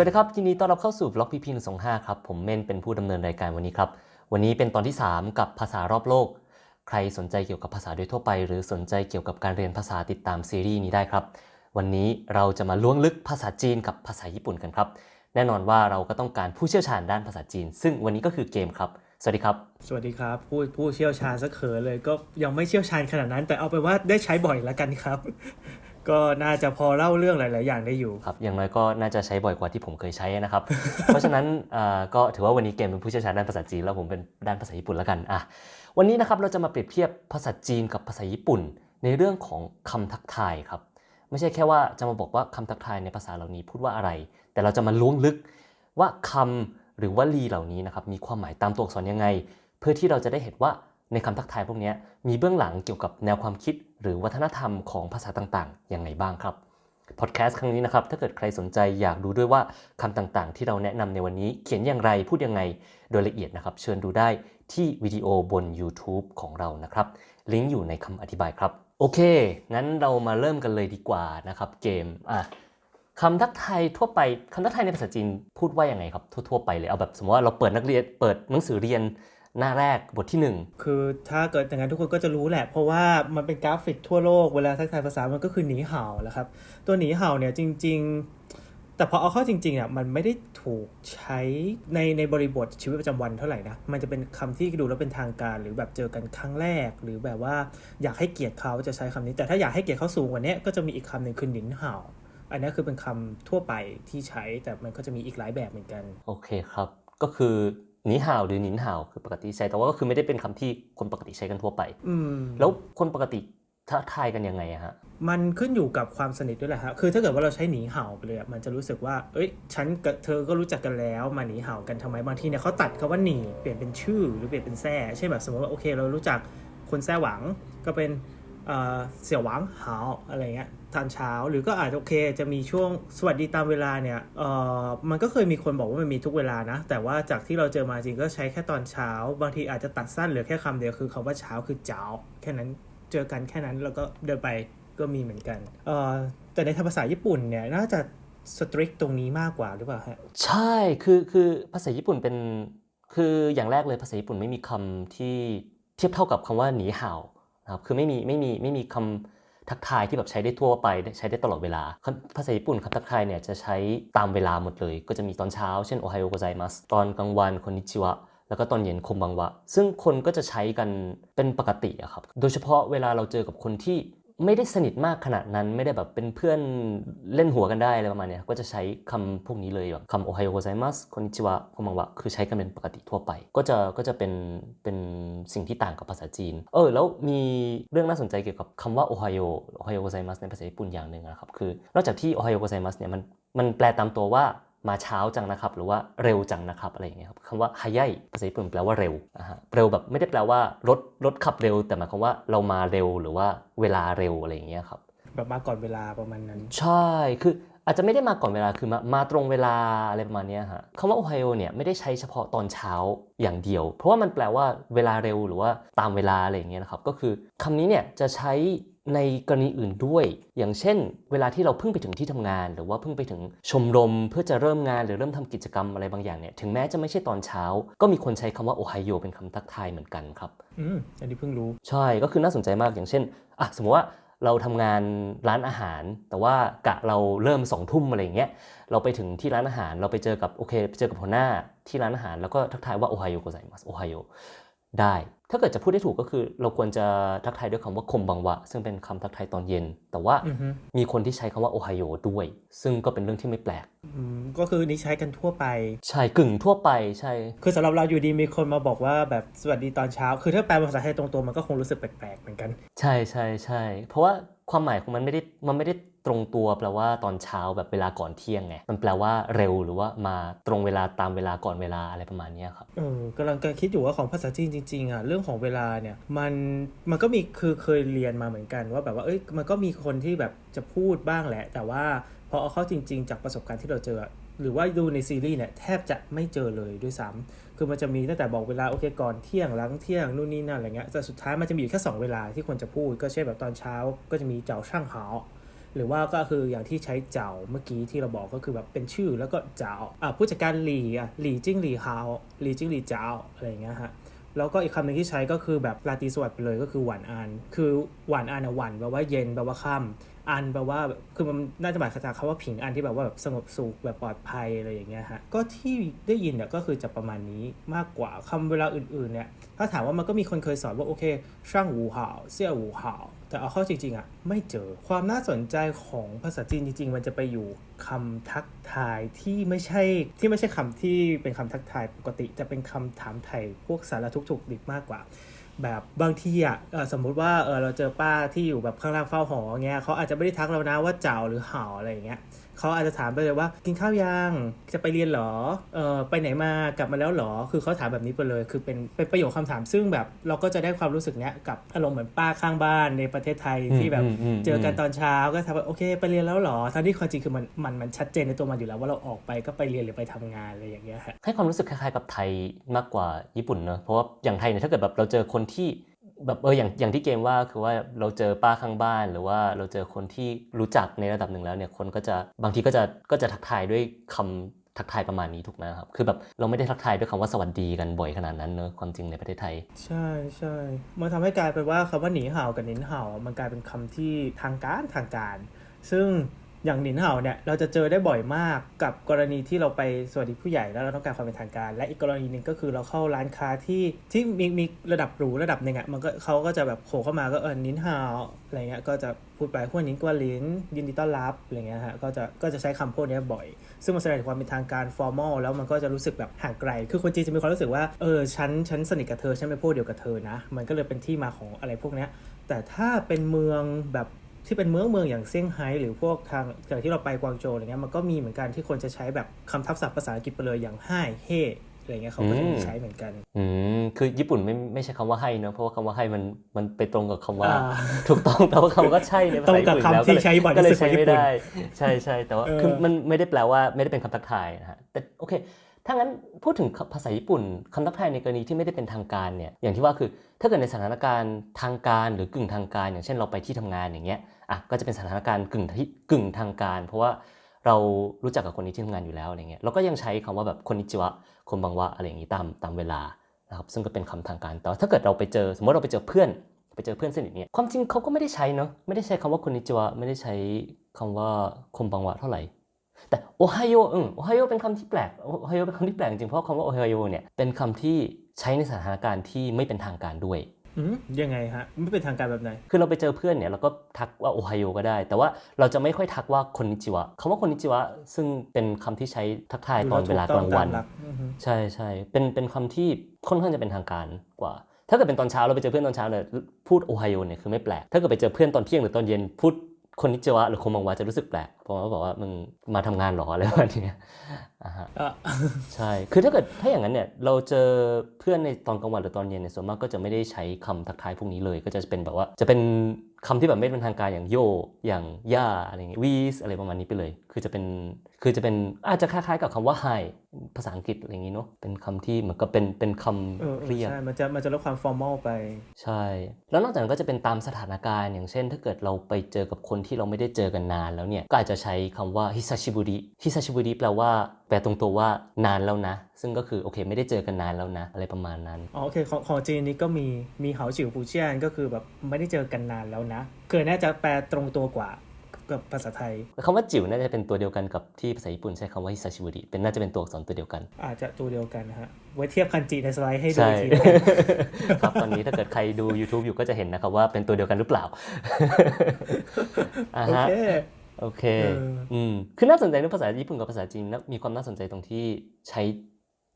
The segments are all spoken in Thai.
วัสดีครับยินดีต้อนรับเข้าสู่บล็อกพีพีหนึ่งสองห้าครับ ผมเม่นเป็นผู้ดำเนินรายการวันนี้ครับ วันนี้เป็นตอนที่ 3 กับภาษารอบโลก ใครสนใจเกี่ยวกับภาษาโดยทั่วไป หรือสนใจเกี่ยวกับการเรียนภาษาติดตามซีรีส์นี้ได้ครับ วันนี้เราจะมาล้วงลึกภาษาจีนกับภาษาญี่ปุ่นกันครับ แน่นอนว่าเราก็ต้องการผู้เชี่ยวชาญด้านภาษาจีน ซึ่งวันนี้ก็คือเกมครับ สวัสดีครับ สวัสดีครับ ผู้ผู้เชี่ยวชาญสักเขินเลยก็ยังไม่เชี่ยวชาญขนาดนั้น แต่เอาไปว่าได้ใช้บ่อยแล้วกันครับ ก็น่าจะพอเล่าเรื่องหลาย ๆ อย่างได้อยู่ ครับ อย่างน้อยก็น่าจะใช้บ่อยกว่าที่ผมเคยใช้นะครับ เพราะฉะนั้นก็ถือว่าวันนี้เกมเป็นผู้เชี่ยวชาญด้านภาษาจีนแล้วผมเป็นด้านภาษาญี่ปุ่นแล้วกันอะวันนี้นะครับเราจะมาเปรียบเทียบภาษาจีนกับภาษาญี่ปุ่น ในเรื่องของคำทักทายครับ ไม่ใช่แค่ว่าจะมาบอกว่าคำทักทายในภาษาเหล่านี้พูดว่าอะไร แต่เราจะมาล้วงลึกว่าคำหรือวลีเหล่านี้นะครับมีความหมายตามตัวอักษรยังไง เพื่อที่เราจะได้เห็นว่าในคำทักทายพวกนี้มีเบื้องหลังเกี่ยวกับแนวความคิด หรือวัฒนธรรมของภาษาต่างๆ ยังไงบ้างครับ พอดแคสต์ครั้งนี้นะครับ ถ้าเกิดใครสนใจอยากดูด้วยว่าคำต่างๆ ที่เราแนะนำในวันนี้เขียนอย่างไรพูดยังไงโดยละเอียดนะครับ เชิญดูได้ที่วิดีโอบน YouTube ของเรานะครับ ลิงก์อยู่ในคำอธิบายครับ โอเค งั้นเรามาเริ่มกันเลยดีกว่านะครับเกมอะคำทักทายทั่วไปคำทักทายในภาษาจีนพูดว่ายังไงครับทั่วๆไปเลยเอาแบบสมมติว่าเราเปิดนักเรียนเปิดหนังสือเรียน หน้าแรกบทที่หนึ่งคือถ้าเกิดอย่างนั้นทุกคนก็จะรู้แหละ เพราะว่ามันเป็นกราฟิกทั่วโลกเวลาทักทายภาษามันก็คือหนีเห่าแหละครับ ตัวหนีเห่าเนี่ยจริง ๆ แต่พอเอาเข้าจริงๆเนี่ยมันไม่ได้ถูกใช้ในในบริบทชีวิตประจำวันเท่าไหร่นะ มันจะเป็นคำที่ดูแล้วเป็นทางการหรือแบบเจอกันครั้งแรก หรือแบบว่าอยากให้เกียรติเขาจะใช้คำนี้ แต่ถ้าอยากให้เกียรติเขาสูงกว่านี้ก็จะมีอีกคำหนึ่งคือหนินเห่าอันนี้คือเป็นคำทั่วไปที่ใช้แต่มันก็จะมีอีกหลายแบบเหมือนกัน โอเคครับ ก็คือ หนีห่าวหรือหนินห่าวคือปกติใช้แต่ว่าก็คือไม่ได้เป็นคำที่คนปกติใช้กันทั่วไป อืมแล้วคนปกติทักทายกันยังไงอะฮะ มันขึ้นอยู่กับความสนิทด้วยแหละฮะคือถ้าเกิดว่าเราใช้หนีเห่าไปเลยอะมันจะรู้สึกว่า เอ้ย ฉันกับเธอก็รู้จักกันแล้วมาหนีเห่ากันทำไมบางทีเนี่ยเขาตัดคาว่าหนีเปลี่ยนเป็นชื่อหรือเปลี่ยนเป็นแซ่เช่นแบบสมมติว่าโอเค เรารู้จักคนแซ่หวังก็เป็น เสี่ยวหวังห่าอะไรเงี้ยทานเช้าหรือก็อาจจะโอเคจะมีช่วงสวัสดีตามเวลาเนี่ยเออมันก็เคยมีคนบอกว่ามันมีทุกเวลานะ แต่ว่าจากที่เราเจอมาจริงก็ใช้แค่ตอนเช้า บางทีอาจจะตัดสั้นเหลือแค่คำเดียวคือคำว่าเช้าคือเจ้าแค่นั้นเจอกันแค่นั้นแล้วก็เดินไปก็มีเหมือนกันเออแต่ในภาษาญี่ปุ่นเนี่ยน่าจะสตริกตรงนี้มากกว่าหรือเปล่าฮะใช่คือคือภาษาญี่ปุ่นเป็นคืออย่างแรกเลยภาษาญี่ปุ่นไม่มีคำที่เทียบเท่ากับคำว่าหนีห่าว นะครับคือไม่มีไม่มีไม่มีคำทักทายที่แบบใช้ได้ทั่วไปใช้ได้ตลอดเวลา ภาษาญี่ปุ่นคำทักทายเนี่ยจะใช้ตามเวลาหมดเลย ก็จะมีตอนเช้าเช่นโอไฮโอโกไซมัสตอนกลางวันคอนนิชิวะแล้วก็ตอนเย็นคมบังวะ ซึ่งคนก็จะใช้กันเป็นปกติอะครับ โดยเฉพาะเวลาเราเจอกับคนที่ ไม่ได้สนิทมากขนาดนั้นไม่ได้แบบเป็นเพื่อนเล่นหัวกันได้อะไรประมาณเนี้ยก็จะใช้คำพวกนี้เลยแบบคำโอไฮโอไซมัสคอนิชิวะคมบังวะคือใช้กันเป็นปกติทั่วไป ก็จะก็จะเป็นเป็นสิ่งที่ต่างกับภาษาจีน เออ แล้วมีเรื่องน่าสนใจเกี่ยวกับคำว่าโอไฮโอโอไฮโอไซมัสในภาษาญี่ปุ่นอย่างหนึ่งนะครับคือนอกจากที่โอไฮโอไซมัสเนี่ยมันมันแปลตามตัวว่า มาเช้าจังนะครับ หรือว่าเร็วจังนะครับอะไรอย่างเงี้ยครับคำว่าฮายายภาษาญี่ปุ่นแปลว่าเร็วอ่าฮะเร็วแบบไม่ได้แปลว่ารถรถขับเร็ว แต่หมายความว่าเรามาเร็วหรือว่าเวลาเร็วอะไรอย่างเงี้ยครับแบบมาก่อนเวลาประมาณนั้น ใช่คืออาจจะไม่ได้มาก่อนเวลาคือมามาตรงเวลาอะไรประมาณเนี้ยฮะคำว่าโอไฮโอเนี่ยไม่ได้ใช้เฉพาะตอนเช้าอย่างเดียว เพราะว่ามันแปลว่าเวลาเร็วหรือว่าตามเวลาอะไรอย่างเงี้ยนะครับก็คือคำนี้เนี่ยจะใช้ ในกรณีอื่นด้วย อย่างเช่น เวลาที่เราเพิ่งไปถึงที่ทำงาน หรือว่าเพิ่งไปถึงชมรม เพื่อจะเริ่มงานหรือเริ่มทำกิจกรรมอะไรบางอย่างเนี่ยถึงแม้จะไม่ใช่ตอนเช้า ก็มีคนใช้คำว่าโอไฮโอเป็นคำทักทายเหมือนกันครับอืมอันนี้เพิ่งรู้ใช่ก็คือน่าสนใจมากอย่างเช่นอะสมมติว่าเราทำงานร้านอาหาร แต่ว่ากะเราเริ่มสองทุ่มอะไรอย่างเงี้ยเราไปถึงที่ร้านอาหารเราไปเจอกับโอเคไปเจอกับหัวหน้าที่ร้านอาหารแล้วก็ทักทายว่าโอไฮโอโกไซมัสโอไฮโอได้ ถ้าเกิดจะพูดได้ถูกก็คือ เราควรจะทักทายด้วยคำว่าคมบังวะ ซึ่งเป็นคำทักทายตอนเย็น แต่ว่าอือฮึมีคนที่ใช้คำว่าโอไฮโอด้วย ซึ่งก็เป็นเรื่องที่ไม่แปลกอืมก็คือนี่ใช้กันทั่วไป ใช่กึ่งทั่วไปใช่ คือสำหรับเราอยู่ดีมีคนมาบอกว่าแบบสวัสดีตอนเช้า คือถ้าแปลเป็นภาษาไทยตรงตัวมันก็คงรู้สึกแปลกๆเหมือนกัน ใช่ใช่ใช่เพราะว่า ความหมายของมันไม่ได้มันไม่ได้ตรงตัวแปลว่าตอนเช้าแบบเวลาก่อนเที่ยงไงมันแปลว่าเร็วหรือว่ามาตรงเวลาตามเวลาก่อนเวลาอะไรประมาณนี้ครับเออกำลังคิดอยู่ว่าของภาษาจีนจริงๆอะเรื่องของเวลาเนี่ยมันมันก็มีคือเคยเรียนมาเหมือนกัน ว่าแบบว่าเอ้ยมันก็มีคนที่แบบจะพูดบ้างแหละ แต่ว่าพอเอาเข้าจริง ๆ จากประสบการณ์ที่เราเจอ หรือว่าดูในซีรีส์เนี่ยแทบจะไม่เจอเลยด้วยซ้ำคือมันจะมีตั้งแต่บอกเวลาโอเคก่อนเที่ยงหลังเที่ยงนู่นนี่นั่นอะไรเงี้ยแต่สุดท้ายมันจะมีอยู่แค่สองเวลาที่ควรจะพูดก็เช่นแบบตอนเช้าก็จะมีเจ้าช่างหาหรือว่าก็คืออย่างที่ใช้เจ้าเมื่อกี้ที่เราบอกก็คือแบบเป็นชื่อแล้วก็เจ้าอะผู้จัดการหลีอะหลีจิ้งหลีฮาวหลีจิ้งหลีเจ้าอะไรเงี้ยฮะแล้วก็อีกคำหนึ่งที่ใช้ก็คือแบบราตรีสวัสดิ์ไปเลยก็คือหวานอัน คือหวานอันอะหวานแปลว่าเย็นแปลว่าค่ำ อันแปลว่าคือมันน่าจะหมายจากคำว่าผิงอันที่แบบว่าแบบสงบสุขแบบปลอดภัยอะไรอย่างเงี้ยฮะก็ที่ได้ยินเนี่ยก็คือจะประมาณนี้มากกว่าคำเวลาอื่นๆเนี่ยถ้าถามว่ามันก็มีคนเคยสอนว่าโอเค ช่างหูห่าวเสี่ยหูห่าวแต่เอาเข้าจริงๆอะไม่เจอความน่าสนใจของภาษาจีนจริง ๆ มันจะไปอยู่คำทักทายที่ไม่ใช่ที่ไม่ใช่คำที่เป็นคำทักทายปกติ จะเป็นคำถามไทยพวกสารทุกข์ถูกดิบมากกว่า แบบบางทีอะเอ่อสมมุติว่าเออเราเจอป้าที่อยู่แบบข้างล่างเฝ้าหอเงี้ยเขาอาจจะไม่ได้ทักเรานะว่าเจ้าหรือห่าอะไรอย่างเงี้ย เขาอาจจะถามไปเลยว่ากินข้าวยังจะไปเรียนเหรอเออไปไหนมากลับมาแล้วเหรอ คือเขาถามแบบนี้ไปเลย คือเป็นเป็นประโยคคำถามซึ่งแบบเราก็จะได้ความรู้สึกเนี้ยกับอารมณ์เหมือนป้าข้างบ้านในประเทศไทยที่แบบอืมอืมอืมเจอกันตอนเช้าก็ถามว่าโอเค ไปเรียนแล้วเหรอทั้งที่ความจริงคือมันมันมันชัดเจนในตัวมันอยู่แล้วว่าเราออกไปก็ไปเรียนหรือไปทำงานอะไรอย่างเงี้ยฮะให้ความรู้สึกคล้ายๆกับไทยมากกว่าญี่ปุ่นเนอะเพราะว่าอย่างไทยเนี่ยถ้าเกิดแบบเราเจอคนที่ แบบเอออย่างอย่างที่เกมว่าคือว่าเราเจอป้าข้างบ้านหรือว่าเราเจอคนที่รู้จักในระดับหนึ่งแล้วเนี่ยคนก็จะบางทีก็จะก็จะทักทายด้วยคำทักทายประมาณนี้ถูกไหมครับ คือแบบเราไม่ได้ทักทายด้วยคำว่าสวัสดีกันบ่อยขนาดนั้นเนอะความจริงในประเทศไทย ใช่ใช่มันทำให้กลายเป็นว่าคำว่าหนีเห่ากับนินเห่ามันกลายเป็นคำที่ทางการทางการ ซึ่ง อย่างหนินเห่าเนี่ยเราจะเจอได้บ่อยมากกับกรณีที่เราไปสวัสดีผู้ใหญ่แล้วเราต้องการความเป็นทางการ และอีกกรณีหนึ่งก็คือเราเข้าร้านค้าที่ที่มีมีระดับหรูระดับหนึ่งอะ่ะมันก็เขาก็จะแบบโผล่เข้ามาก็เออหนินเห่าอะไรเงี้ยก็จะพูดไปหัวนินกว่าลินยินดีต้อนรับอะไรเงี้ยฮะก็จะก็จะใช้คำพวกนี้บ่อย ซึ่งมันแสดงถึงความเป็นทางการ formal แล้วมันก็จะรู้สึกแบบห่างไกล คือคนจีนจะมีความรู้สึกว่าเออฉันฉันสนิทกับเธอฉันเป็นพวกเดียวกับเธอนะ มันก็เลยเป็นที่มาของอะไรพวกเนี้ยแต่ถ้าเป็นเมืองแบบ ที่เป็นเมืองเมืองอย่างเซี่ยงไฮ้หรือพวกทางอย่างที่เราไปกวางโจวอะไรเงี้ยมันก็มีเหมือนกันที่คนจะใช้แบบคำทับศัพท์ภาษาอังกฤษไปเลยอย่างไฮเฮอะไรเงี้ยเขาก็จะมีใช้เหมือนกัน อืมคือญี่ปุ่นไม่ไม่ใช่คำว่าให้เนอะเพราะว่าคำว่าให้มันมันไปตรงกับคำว่าอ่า ถูกต้องแต่ว่าคำว่าใช่ในภาตรษางญี่กับปุ่นคำแล้วที่ก็เลยใช้บ่อยก็ที่เลยสุดขอใช้งญี่ไม่ปุ่นได้ ใช่ใช่แต่ว่าเออคือมันไม่ได้แปลว่าไม่ได้เป็นคำทักทายนะฮะแต่โอเค ถ้างั้นพูดถึงภาษาญี่ปุ่นคำทักทายในกรณีที่ไม่ได้เป็นทางการเนี่ยอย่างที่ว่าคือ ถ้าเกิดในสถานการณ์ทางการหรือกึ่งทางการ อย่างเช่นเราไปที่ทำงานอย่างเงี้ยอะก็จะเป็นสถานการณ์กึ่งที่กึ่งทางการ เพราะว่าเรารู้จักกับคนนี้ที่ทำงานอยู่แล้วอะไรเงี้ยเราก็ยังใช้คำว่าแบบคนนิจิวะคนบังวะอะไรอย่างงี้ตามตามเวลานะครับซึ่งก็เป็นคำทางการ แต่ถ้าเกิดเราไปเจอสมมติเราไปเจอเพื่อนไปเจอเพื่อนสนิทเนี่ยความจริงเขาก็ไม่ได้ใช้เนาะไม่ได้ใช้คำว่าคนนิจิวะไม่ได้ใช้คำว่าคนบังวะเท่าไหร่ แต่โอไฮโออืมโอไฮโอเป็นคำที่แปลกโอไฮโอเป็นคำที่แปลกจริงเพราะคำว่าโอไฮโอเนี่ยเป็นคำที่ใช้ในสถานการณ์ที่ไม่เป็นทางการด้วยอืมยังไงฮะไม่เป็นทางการแบบไหน คือเราไปเจอเพื่อนเนี่ยเราก็ทักว่าโอไฮโอก็ได้ แต่ว่าเราจะไม่ค่อยทักว่าคนนิจิวะคำว่าคนนิจิวะซึ่งเป็นคำที่ใช้ทักทายตอนเวลากลางวันถูกต้องตามหลักอือฮึใช่ใช่เป็นเป็นคำที่ค่อนข้างจะเป็นทางการกว่า ถ้าเกิดเป็นตอนเช้าเราไปเจอเพื่อนตอนเช้าเนี่ยพูดโอไฮโอเนี่ยคือไม่แปลก ถ้าเกิดไปเจอเพื่อนตอนเที่ยงหรือตอนเย็นพูด คนนิจวะหรือคนบังวะจะรู้สึกแปลกเพราะว่าบอกว่ามึงมาทำงานเหรออะไรประมาณเนี้ยอ่าฮะอะใช่คือถ้าเกิดถ้าอย่างนั้นเนี่ยเราเจอเพื่อนในตอนกลางวันหรือตอนเย็นเนี่ยส่วนมากก็จะไม่ได้ใช้คำทักทายพวกนี้เลย ก็จะเป็นแบบว่าจะเป็นคำที่แบบไม่เป็นทางการอย่างโยอย่างย่าอะไรอย่างเงี้ยวีสอะไรประมาณนี้ไปเลย คือจะเป็นคือจะเป็นอาจจะคล้ายๆ กับคำว่า hi ภาษาอังกฤษอะไรอย่างงี้เนาะเป็นคำที่เหมือนกับเป็นเป็นคำเออเออเรียกใช่มันจะมันจะลดความ formal ไป ใช่ แล้วนอกจากนั้นก็จะเป็นตามสถานการณ์อย่างเช่น ถ้าเกิดเราไปเจอกับคนที่เราไม่ได้เจอกันนานแล้วเนี่ยก็อาจจะใช้คำว่า hisashiburi hisashiburi แปลว่าแปลตรงตัวว่านานแล้วนะ ซึ่งก็คือโอเคไม่ได้เจอกันนานแล้วนะ อะไรประมาณนั้นอ๋อโอเคของของจีนนี้ก็มีมีเหาจิ๋วปูเจียนก็คือแบบไม่ได้เจอกันนานแล้วนะคือน่าจะแปลตรงตัวกว่า กับภาษาไทยคำว่าจิ๋วน่าจะเป็นตัวเดียวกันกับที่ภาษาญี่ปุ่นใช้คำว่า hisashiburi เป็นน่าจะเป็นตัวอักษรตัวเดียวกัน อาจจะตัวเดียวกันนะฮะไว้เทียบคันจีในสไลด์ให้ดูใช่อีกทีนะครับครับตอนนี้ถ้าเกิดใครดู YouTube อยู่ก็จะเห็นนะครับว่าเป็นตัวเดียวกันหรือเปล่าอ่าโอฮะเคโอเคเอออืมคือน่าสนใจในภาษาญี่ปุ่นกับภาษาจีนนะมีความน่าสนใจตรงที่ใช้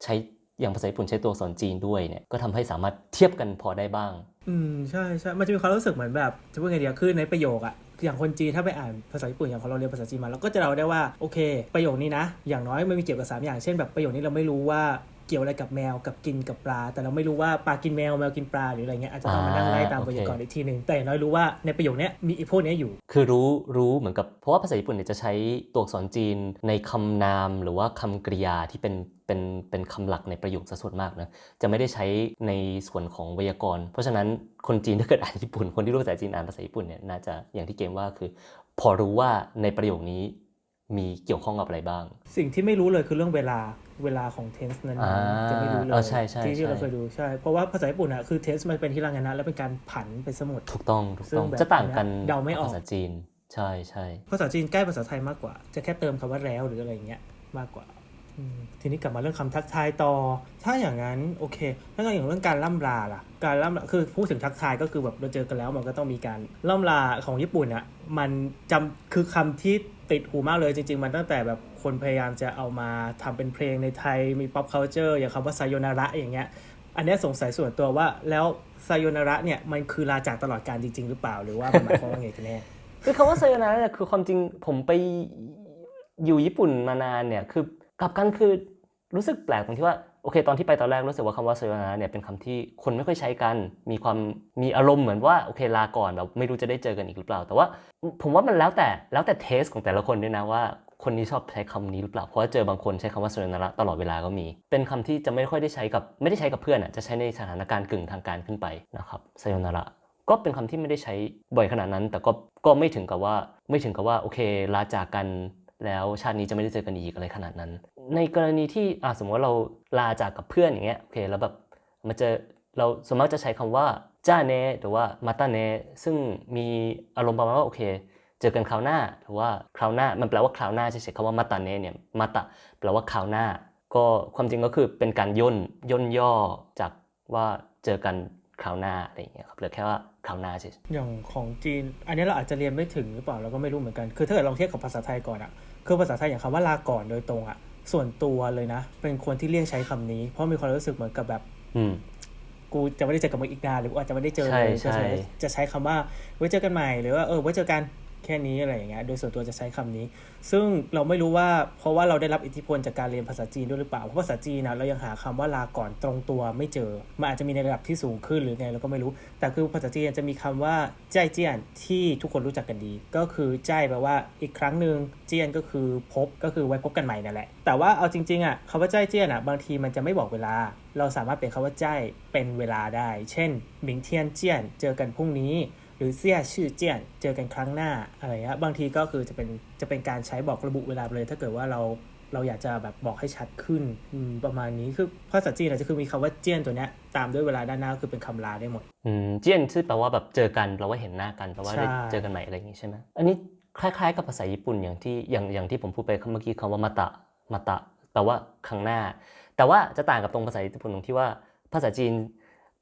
ใช้อย่างภาษาญี่ปุ่นใช้ตัวอักษรจีนด้วยเนี่ยก็ทำให้สามารถเทียบกันพอได้บ้าง อืมใช่ใช่มันจะมีความรู้สึกเหมือนแบบจะพูดไงดีอะคือในประโยคอะอย่างคนจีนถ้าไปอ่านภาษาญี่ปุ่นอย่างของเราเรียนภาษาจีนมาเราก็จะเราได้ว่าโอเค ประโยคนี้นะ อย่างน้อยมันมีเกี่ยวกับสามอย่างเช่นแบบประโยคนี้เราไม่รู้ว่าเกี่ยวอะไรกับแมวกับกินกับปลา แต่เราไม่รู้ว่าปลากินแมวแมวกินปลาหรืออะไรเงี้ยอาจจะต้องมานั่งไล่ตามอ่าไวยากรณ์โอเคอีกทีหนึ่งแต่น้อยรู้ว่าในประโยคนี้มีไอ้พวกนี้อยู่ คือรู้รู้เหมือนกับเพราะว่าภาษาญี่ปุ่นเนี่ยจะใช้ตัวอักษรจีนในคำนามหรือว่าคำกริยาที่เป็น เป็นเป็นคำหลักในประโยคซะส่วนมากนะจะไม่ได้ใช้ในส่วนของไวยากรณ์ เพราะฉะนั้นคนจีนถ้าเกิดอ่านญี่ปุ่น คนที่รู้ภาษาจีนอ่านภาษาญี่ปุ่นเนี่ยน่าจะอย่างที่เกมว่าคือ พอรู้ว่าในประโยคนี้มีเกี่ยวข้องกับอะไรบ้าง สิ่งที่ไม่รู้เลยคือเรื่องเวลาเวลาของ tense นั้นอ่าๆจะไม่รู้เลยเออใช่ใช่ที่ที่ใช่เราเคยดูใช่เพราะว่าภาษาญี่ปุ่นอะคือ tense มันเป็นที่รางงานนะแล้วเป็นการผันเป็นสมุดถูกต้องถูกซึ่งต้องแบบจะต่างกันเดาไม่ออกภาษาจีน ใช่ใช่ภาษาจีนใกล้ภาษาไทยมากกว่า จะแค่เติมคำว่าแล้วหรืออะไรอย่างเงี้ยมากกว่าอืม ทีนี้กลับมาเรื่องคำทักทายต่อ ถ้าอย่างนั้นโอเคถ้าอย่างเรื่องการล่ำลาล่ะ การล่ำลาคือพูดถึงทักทายก็คือแบบเราเจอกันแล้วมันก็ต้องมีการล่ำลาของญี่ปุ่นอะมันจำคือคำที่ติดหูมากเลยจริง ๆ มันตั้งแต่แบบคนพยายามจะเอามาทำเป็นเพลงในไทยมี pop culture อย่างคำว่าไซโยนาระอย่างเงี้ย อันนี้สงสัยส่วนตัวว่าแล้วไซโยนาระเนี่ยมันคือลาจากตลอดการจริง ๆ หรือเปล่าหรือว่ามันหมายความว่าไงกันแน่คือคำว่าไซโยนาระเนี่ยคือความจริงผมไปอยู่ญี่ปุ่นมานานเนี่ยคือ กลับกันคือรู้สึกแปลกตรงที่ว่าโอเค ตอนที่ไปตอนแรกรู้สึกว่าคำว่าไซโยนาระเนี่ยเป็นคำที่คนไม่ค่อยใช้กัน มีความมีอารมณ์เหมือนว่าโอเคลาก่อนแบบไม่รู้จะได้เจอกันอีกหรือเปล่า แต่ว่าผมว่ามันแล้วแต่แล้วแต่เทสของแต่ละคนด้วยนะว่าคนนี้ชอบใช้คำนี้หรือเปล่า เพราะว่าเจอบางคนใช้คำว่าไซโยนาระตลอดเวลาก็มี เป็นคำที่จะไม่ค่อยได้ใช้กับไม่ได้ใช้กับเพื่อนอะจะใช้ในสถานการณ์กึ่งทางการขึ้นไปนะครับไซโยนาระก็เป็นคำที่ไม่ได้ใช้บ่อยขนาดนั้น แต่ก็ก็ไม่ถึงกับว่าไม่ถึงกับว่าโอเคลาจากกัน แล้วชาตินี้จะไม่ได้เจอกันอีกอะไรขนาดนั้น ในกรณีที่อะสมมติว่าเราลาจากกับเพื่อนอย่างเงี้ยโอเคแล้วแบบมาเจอเราส่วนมากจะใช้คำว่าจ้าเนหรือว่ามาตาเนซึ่งมีอารมณ์ประมาณว่าโอเค เจอกันคราวหน้าหรือว่าคราวหน้ามันแปลว่าคราวหน้าเฉยๆคำว่ามาตาเนเนี่ยมาตะแปลว่าคราวหน้า ก็ความจริงก็คือเป็นการย่นย่นย่อจากว่าเจอกันคราวหน้าอะไรอย่างเงี้ยครับเหลือแค่ว่าคราวหน้าเฉยอย่างของจีน อันนี้เราอาจจะเรียนไม่ถึงหรือเปล่าเราก็ไม่รู้เหมือนกันคือถ้าเกิดลองเทียบกับภาษาไทยก่อนอะ คือภาษาไทยอย่างคำว่าลาก่อนโดยตรงอะส่วนตัวเลยนะ เป็นคนที่เลี่ยงใช้คำนี้ เพราะมีความรู้สึกเหมือนกับแบบอืมกูจะไม่ได้เจอกับมึงอีกนานหรือกูอาจจะไม่ได้เจอใช่เลยใช่จะใช้จะใช้คำว่าไว้เจอกันใหม่หรือว่าเออไว้เจอกัน แค่นี้อะไรอย่างเงี้ย โดยส่วนตัวจะใช้คำนี้ ซึ่งเราไม่รู้ว่าเพราะว่าเราได้รับอิทธิพลจากการเรียนภาษาจีนด้วยหรือเปล่า เพราะภาษาจีนนะเรายังหาคำว่าลาก่อนตรงตัวไม่เจอ มันอาจจะมีในระดับที่สูงขึ้นหรือไงเราก็ไม่รู้ แต่คือภาษาจีนจะมีคำว่าใจายเจียนที่ทุกคนรู้จักกันดี ก็คือใจายแปลว่าอีกครั้งหนึ่งเจียนก็คือพบก็คือไว้พบกันใหม่นั่นแหละ แต่ว่าเอาจริงๆอะคำว่าใจายเจียนอะบางทีมันจะไม่บอกเวลา เราสามารถเปลี่ยนคำว่าใจายเป็นเวลาได้ เช่นหมิงเทียนเจียนเจอกันพรุ่งนี้ รือเสี่ยชื่อเจียนเจอกันครั้งหน้าอะไรเงี้ยบางทีก็คือจะเป็นจะเป็นการใช้บอกระบุเวลาเลย ถ้าเกิดว่าเราเราอยากจะแบบบอกให้ชัดขึ้นประมาณนี้คือภาษาจีนอาจจะคือมีคำว่าเจียนตัวเนี้ยตามด้วยเวลาด้านหน้าก็คือเป็นคำลาได้หมดอืมเจียนชื่อแปลว่าแบบเจอกันแปลว่าเห็นหน้ากันแปลว่าได้เจอกันใหม่อะไรอย่างงี้ใช่ไหมอันนี้คล้ายๆ กับภาษาญี่ปุ่นอย่างที่อย่างอย่างที่ผมพูดไปเมื่อกี้คำว่ามาตะมาตะแปลว่าครั้งหน้า แต่ว่าจะต่างกับตรงภาษาญี่ปุ่นตรงที่ว่าภาษาจีน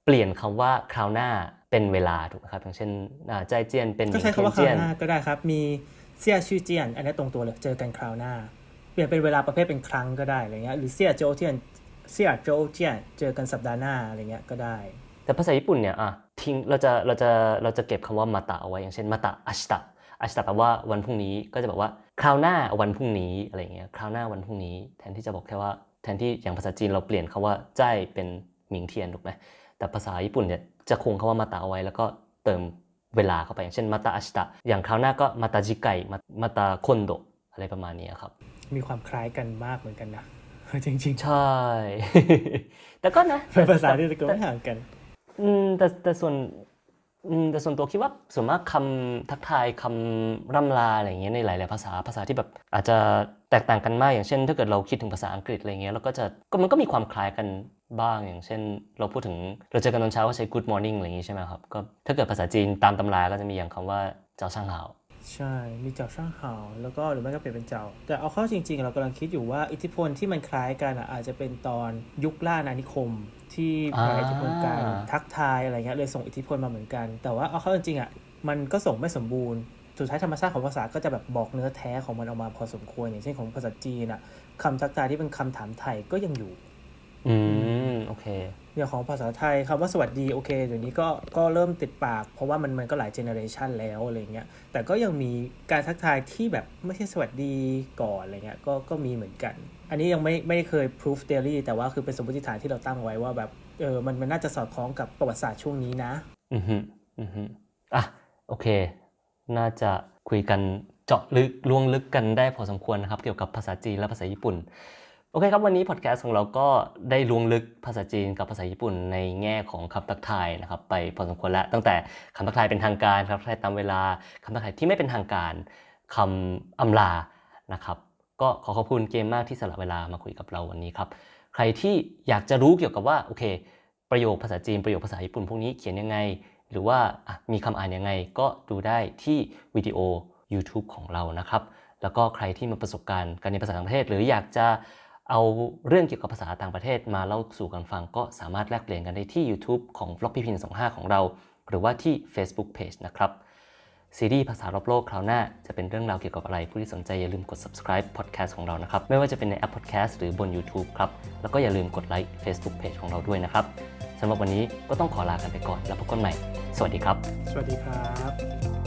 เปลี่ยนคำว่าคราวหน้า เป็นเวลาถูกไหมครับอย่างเช่นอ่าใจเจียนเป็นก็ใช้คำว่าคเจีราวยหน้าก็ได้ครับ มีเสี่ยชื่อเจียน อันนี้ตรงตัวเลยเจอกันคราวหน้า เปลี่ยนเป็นเวลาประเภทเป็นครั้งก็ได้อะไรเงี้ยหรือเสี่ยโจเจียนเสี่ยโจเจียนเจอกันสัปดาห์หน้าอะไรเงี้ยก็ได้ แต่ภาษาญี่ปุ่นเนี่ยอะทิ้งเราจะเราจะเราจะเก็บคำว่ามาตะเอาไว้อย่างเช่นมาตะอาชิตะอาชิตะแปลว่าวันพรุ่งนี้ก็จะบอกว่าคราวหน้าวันพรุ่งนี้อะไรอย่างเงี้ยคราวหน้าวันพรุ่งนี้ แทนที่จะบอกแค่ว่าแทนที่อย่างภาษาจีนเราเปลี่ยนคำว่าใจายเป็นหมิงเทียนถูกไหมแต่ภาษาญี่ปุ่นเนี่ย จะคงคำว่ามาตะเอาไว้ แล้วก็เติมเวลาเข้าไปอย่างเช่นมาตะอาชิตะอย่างคราวหน้าก็มาตะจิไกมาตะคอนโดอะไรประมาณนี้ครับ มีความคล้ายกันมากเหมือนกันนะจริงใช่ แต่ก็นะๆเป็นภาษาที่ตะโกนไม่ห่างกัน อืมแต่แต่ส่วนอืม แต่ส่วนตัวคิดว่าส่วนมากคำทักทายคำร่ำลาอะไรเงี้ยในหลาย ๆ ภาษาภาษาที่แบบอาจจะแตกต่างกันมากอย่างเช่น ถ้าเกิดเราคิดถึงภาษาอังกฤษอะไรเงี้ยเราก็จะก็มันก็มีความคล้ายกันบ้างอย่างเช่น เราพูดถึงเราเจอกันตอนเช้าก็ใช้ good morning อะไรอย่างงี้ใช่ไหมครับก็ถ้าเกิดภาษาจีนตามตำราก็จะมีอย่างคำว่าเจ้าช่างหาว ใช่ มีเจ้าช่างหาวแล้วก็หรือไม่ก็เปลี่ยนเป็นเจ้า แต่เอาเข้าจริง ๆ เรากำลังคิดอยู่ว่าอิทธิพลที่มันคล้ายกันอะอาจจะเป็นตอนยุคล่าอาณานิคมที่แผ่อิทธิพลการทักทายอะไรเงี้ยเลยส่งอิทธิพลมาเหมือนกัน แต่ว่าเอาเข้าจริงๆอะมันก็ส่งไม่สมบูรณ์สุดท้ายธรรมชาติของภาษาก็จะแบบบอกเนื้อแท้ของมันออกมาพอสมควร อย่างเช่นของภาษาจีนอะคำทักทายที่เป็นคำถามไทยก็ยังอยู่ อืมโอเค อย่างของภาษาไทยคำว่าสวัสดีโอเคเดี๋ยวนี้ก็ก็เริ่มติดปาก เพราะว่ามันมันก็หลายเจเนอเรชันแล้วอะไรเงี้ยแต่ก็ยังมีการทักทายที่แบบไม่ใช่สวัสดีก่อนอะไรเงี้ยก็ก็มีเหมือนกัน อันนี้ยังไม่ไม่เคย proof theory แต่ว่าคือเป็นสมมติฐานที่เราตั้งไว้ว่าแบบเออมันมันน่าจะสอดคล้องกับประวัติศาสตร์ช่วงนี้นะอือฮึอือฮึอะโอเค น่าจะคุยกันเจาะลึกล่วงลึกกันได้พอสมควรนะครับ เกี่ยวกับภาษาจีนและภาษาญี่ปุ่น โอเคครับวันนี้พอดแคสต์ของเราก็ได้ลวงลึกภาษาจีนกับภาษาญี่ปุ่นในแง่ของคำทักทายนะครับไปพอสมควรแล้วตั้งแต่คำทักทายเป็นทางการคำทักทายตามเวลาคำทักทายที่ไม่เป็นทางการคำอำลานะครับก็ขอขอบคุณเกมมากที่สละเวลามาคุยกับเราวันนี้ครับใครที่อยากจะรู้เกี่ยวกับว่าโอเค ประโยคภาษาจีนประโยคภาษาญี่ปุ่นพวกนี้เขียนยังไง หรือว่ามีคำอ่านยังไงก็ดูได้ที่วิดีโอ YouTube ของเรานะครับแล้วก็ใครที่มีประสบการณ์การเรียนภาษาต่างประเทศ หรืออยากจะ เอาเรื่องเกี่ยวกับภาษาต่างประเทศมาเล่าสู่กันฟังก็สามารถแลกเปลี่ยนกันได้ที่ YouTube ของ v l o g p 1 2 5 ของเรา หรือว่าที่ Facebook Page นะครับซีรีส์ภาษารอบโลกคราวหน้าจะเป็นเรื่องราวเกี่ยวกับอะไร ผู้ที่สนใจอย่าลืมกด subscribe podcast ของเรานะครับ ไม่ว่าจะเป็นในแอป podcast หรือบน YouTube ครับ แล้วก็อย่าลืมกดไลค์ Facebook page ของเราด้วยนะครับสำหรับวันนี้ก็ต้องขอลากันไปก่อน แล้วพบกันใหม่ สวัสดีครับ สวัสดีครับ